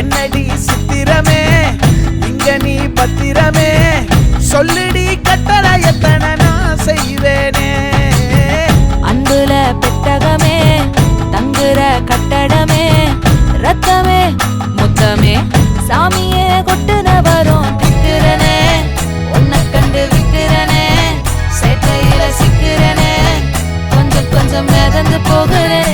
என்னடி சித்திரமே? இங்க நீ பத்திரமே? சொல்லிடி கட்டளை எத்தனை நான் செய்வேனே. அன்புல பெட்டகமே தங்குற கட்டடமே ரத்தமே முத்தமே சாமியே கொட்டுன வரும் திக்கிறனே உன்னை கண்டு விக்கிறனே சேட்டையில சிக்கிறனே. கொஞ்சம் கொஞ்சம் மிதந்து போகிறேன்.